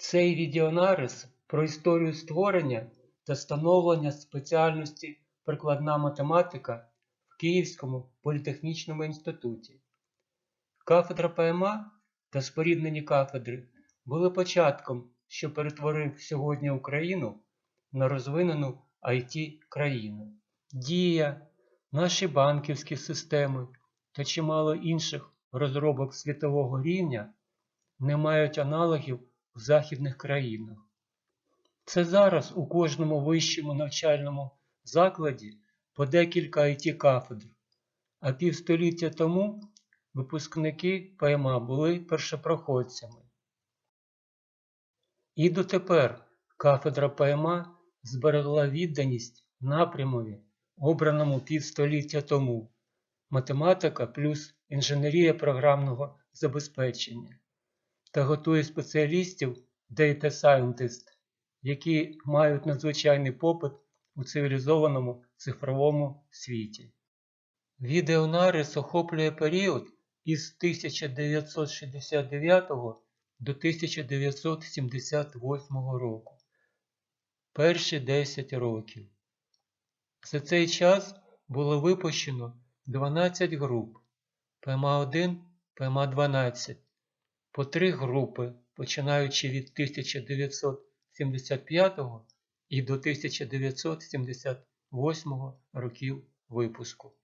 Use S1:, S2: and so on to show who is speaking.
S1: Цей відеонарис про історію створення та становлення спеціальності прикладна математика в Київському політехнічному інституті. Кафедра ПМА та споріднені кафедри були початком, що перетворив сьогодні Україну на розвинену it країну. Дія, наші банківські системи та чимало інших розробок світового рівня не мають аналогів західних країнах. Це зараз у кожному вищому навчальному закладі по декілька it кафедр, а півстоліття тому випускники ПМА були першопроходцями. І дотепер кафедра ПМА зберегла відданість напрямові, обраному півстоліття тому математика плюс інженерія програмного забезпечення та готує спеціалістів Data Scientist, які мають надзвичайний попит у цивілізованому цифровому світі. Відеонарис охоплює період із 1969 до 1978 року. Перші 10 років. За цей час було випущено 12 груп ПМА1, ПМА12, по три групи, починаючи від 1975 і до 1978 років випуску.